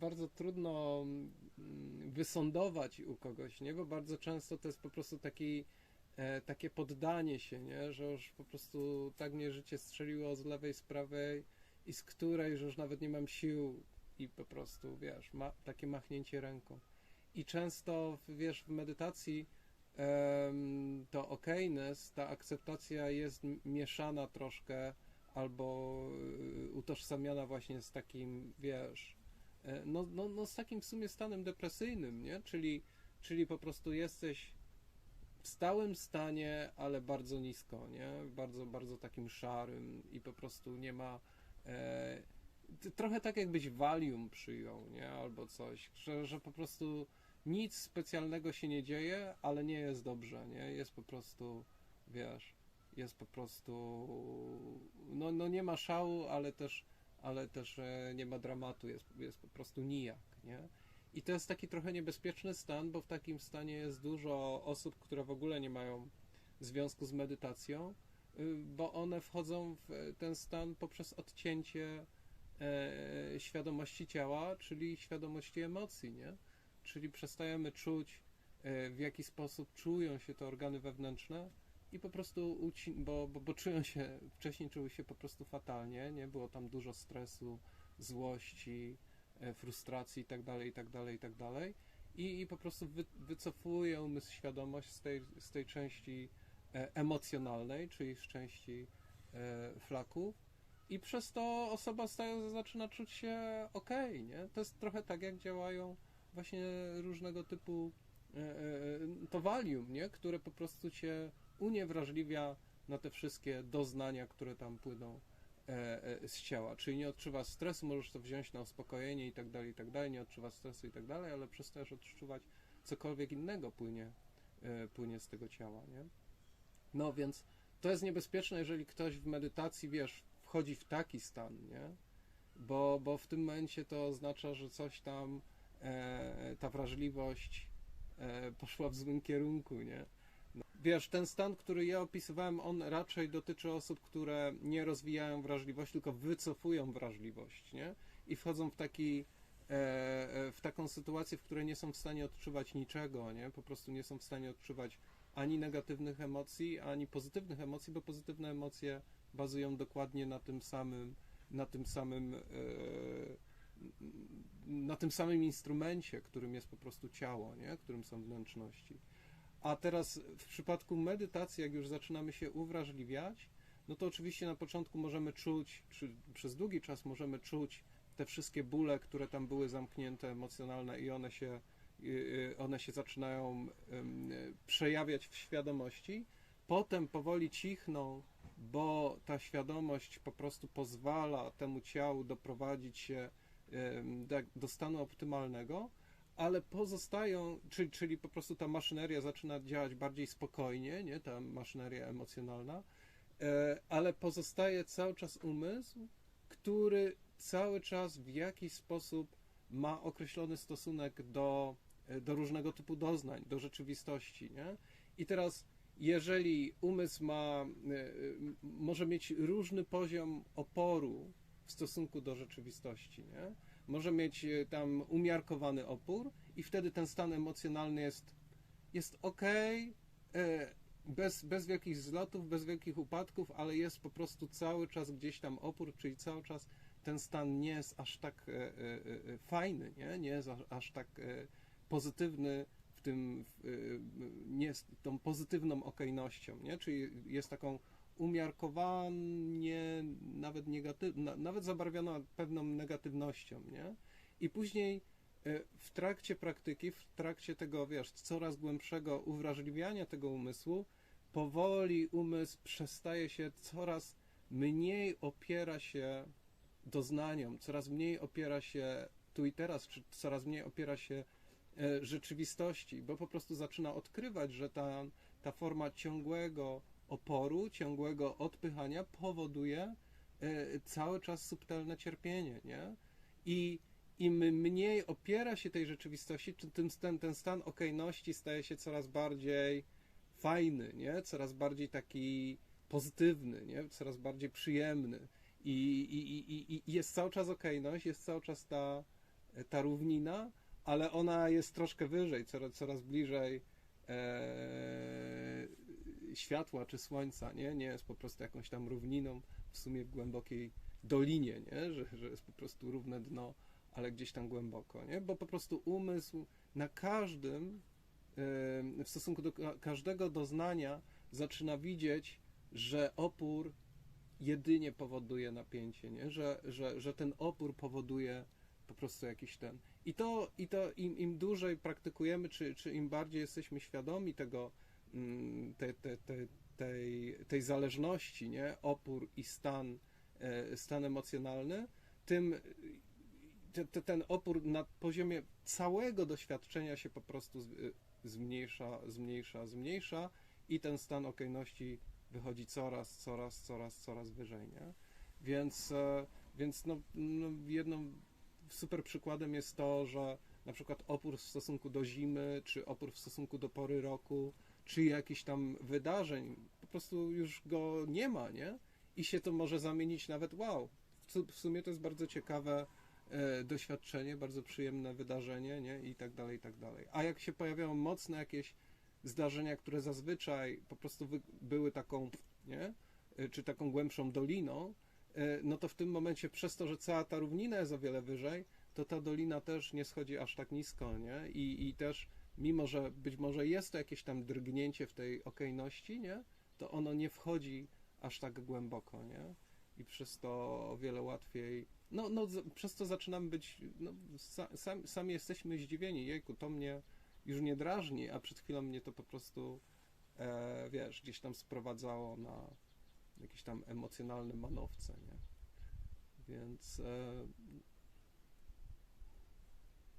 bardzo trudno mm, wysądować u kogoś, nie? Bo bardzo często to jest po prostu taki, e, takie poddanie się, nie? Że już po prostu tak mnie życie strzeliło z lewej, z prawej i z której, że już nawet nie mam sił i po prostu, wiesz, ma, takie machnięcie ręką. I często, wiesz, w medytacji to okayness, ta akceptacja jest mieszana troszkę albo y, utożsamiana właśnie z takim, wiesz, no, no, no z takim w sumie stanem depresyjnym, nie? Czyli, czyli po prostu jesteś w stałym stanie, ale bardzo nisko, nie? Bardzo, bardzo takim szarym i po prostu nie ma e, trochę tak jakbyś Valium przyjął, nie? Albo coś, że, że po prostu nic specjalnego się nie dzieje, ale nie jest dobrze, nie? Jest po prostu, wiesz, jest po prostu, no, no nie ma szału, ale też, ale też e, nie ma dramatu, jest, jest po prostu nijak, nie? I to jest taki trochę niebezpieczny stan, bo w takim stanie jest dużo osób, które w ogóle nie mają związku z medytacją, y, bo one wchodzą w ten stan poprzez odcięcie e, świadomości ciała, czyli świadomości emocji, nie? Czyli przestajemy czuć, e, w jaki sposób czują się te organy wewnętrzne i po prostu, bo, bo, bo czują się, wcześniej czuły się po prostu fatalnie, nie? Było tam dużo stresu, złości, e, frustracji itd., itd., itd. I, i po prostu wy, wycofuje umysł świadomość z tej, z tej części e, emocjonalnej, czyli z części e, flaków i przez to osoba staje, zaczyna czuć się ok, nie? To jest trochę tak, jak działają właśnie różnego typu to valium, nie? Które po prostu cię uniewrażliwia na te wszystkie doznania, które tam płyną e, e, z ciała. Czyli nie odczuwasz stresu, możesz to wziąć na uspokojenie i tak dalej, i tak dalej, nie odczuwasz stresu i tak dalej, ale przestajesz odczuwać cokolwiek innego płynie, e, płynie z tego ciała, nie? No więc to jest niebezpieczne, jeżeli ktoś w medytacji, wiesz, wchodzi w taki stan, nie? Bo, bo w tym momencie to oznacza, że coś tam, e, ta wrażliwość e, poszła w złym kierunku, nie? Wiesz, ten stan, który ja opisywałem, on raczej dotyczy osób, które nie rozwijają wrażliwości, tylko wycofują wrażliwość, nie? I wchodzą w taki, e, e, w taką sytuację, w której nie są w stanie odczuwać niczego, nie? Po prostu nie są w stanie odczuwać ani negatywnych emocji, ani pozytywnych emocji, bo pozytywne emocje bazują dokładnie na tym samym, na tym samym, e, na tym samym instrumencie, którym jest po prostu ciało, nie? Którym są wnętrzności. A teraz w przypadku medytacji, jak już zaczynamy się uwrażliwiać, no to oczywiście na początku możemy czuć, czy przez długi czas możemy czuć te wszystkie bóle, które tam były zamknięte, emocjonalne i one się, y, y, one się zaczynają przejawiać w świadomości. Potem powoli cichną, bo ta świadomość po prostu pozwala temu ciału doprowadzić się do stanu optymalnego, ale pozostają, czyli, czyli po prostu ta maszyneria zaczyna działać bardziej spokojnie, nie, ta maszyneria emocjonalna, e, ale pozostaje cały czas umysł, który cały czas w jakiś sposób ma określony stosunek do, e, do różnego typu doznań, do rzeczywistości, nie? I teraz, jeżeli umysł ma, e, może mieć różny poziom oporu w stosunku do rzeczywistości, nie? Może mieć e, tam umiarkowany opór i wtedy ten stan emocjonalny jest, jest ok, bez, bez wielkich zlotów, bez wielkich upadków, ale jest po prostu cały czas gdzieś tam opór, czyli cały czas ten stan nie jest aż tak e, e, e, fajny, nie, nie jest aż, tak e, pozytywny w tym, e, nie jest tą pozytywną okejnością, nie, czyli jest taką umiarkowanie, nawet negatyw, na, nawet zabarwiona pewną negatywnością, nie, i później e, w trakcie praktyki, w trakcie tego, wiesz, coraz głębszego uwrażliwiania tego umysłu, powoli umysł przestaje się coraz mniej opiera się doznaniom, coraz mniej opiera się tu i teraz, czy coraz mniej opiera się e, rzeczywistości, bo po prostu zaczyna odkrywać, że ta, ta forma ciągłego oporu, ciągłego odpychania powoduje e, cały czas subtelne cierpienie, nie? I im mniej opiera się tej rzeczywistości, tym ten, ten stan okejności staje się coraz bardziej fajny, nie? Coraz bardziej taki pozytywny, nie? Coraz bardziej przyjemny. I, i, i, i- jest cały czas okejność, jest cały czas ta, ta równina, ale ona jest troszkę wyżej, coraz, coraz bliżej e, światła czy słońca, nie? Nie jest po prostu jakąś tam równiną w sumie w głębokiej dolinie, nie? Że, że jest po prostu równe dno, ale gdzieś tam głęboko, nie? Bo po prostu umysł na każdym, w stosunku do każdego doznania zaczyna widzieć, że opór jedynie powoduje napięcie, nie? Że, że, że ten opór powoduje po prostu jakiś ten. I to, i to im, im dłużej praktykujemy, czy, czy im bardziej jesteśmy świadomi tego, te, te, te, tej, tej zależności, nie? Opór i stan, e, stan emocjonalny, tym te, te, ten opór na poziomie całego doświadczenia się po prostu zmniejsza, zmniejsza, zmniejsza i ten stan okojności wychodzi coraz, coraz, coraz, coraz wyżej, nie? Więc, e, więc no, no super przykładem jest to, że na przykład opór w stosunku do zimy, czy opór w stosunku do pory roku, czy jakichś tam wydarzeń, po prostu już go nie ma, nie? I się to może zamienić nawet, wow, w sumie to jest bardzo ciekawe e, doświadczenie, bardzo przyjemne wydarzenie, nie? I tak dalej, i tak dalej. A jak się pojawiają mocne jakieś zdarzenia, które zazwyczaj po prostu były taką, nie? E, czy taką głębszą doliną, e, no to w tym momencie przez to, że cała ta równina jest o wiele wyżej, to ta dolina też nie schodzi aż tak nisko, nie? I, i też mimo, że być może jest to jakieś tam drgnięcie w tej okejności, nie? To ono nie wchodzi aż tak głęboko, nie? I przez to o wiele łatwiej, no, no przez to zaczynamy być, no, sam, sami jesteśmy zdziwieni, jejku, to mnie już nie drażni, a przed chwilą mnie to po prostu, e, wiesz, gdzieś tam sprowadzało na jakieś tam emocjonalne manowce, nie? Więc, e,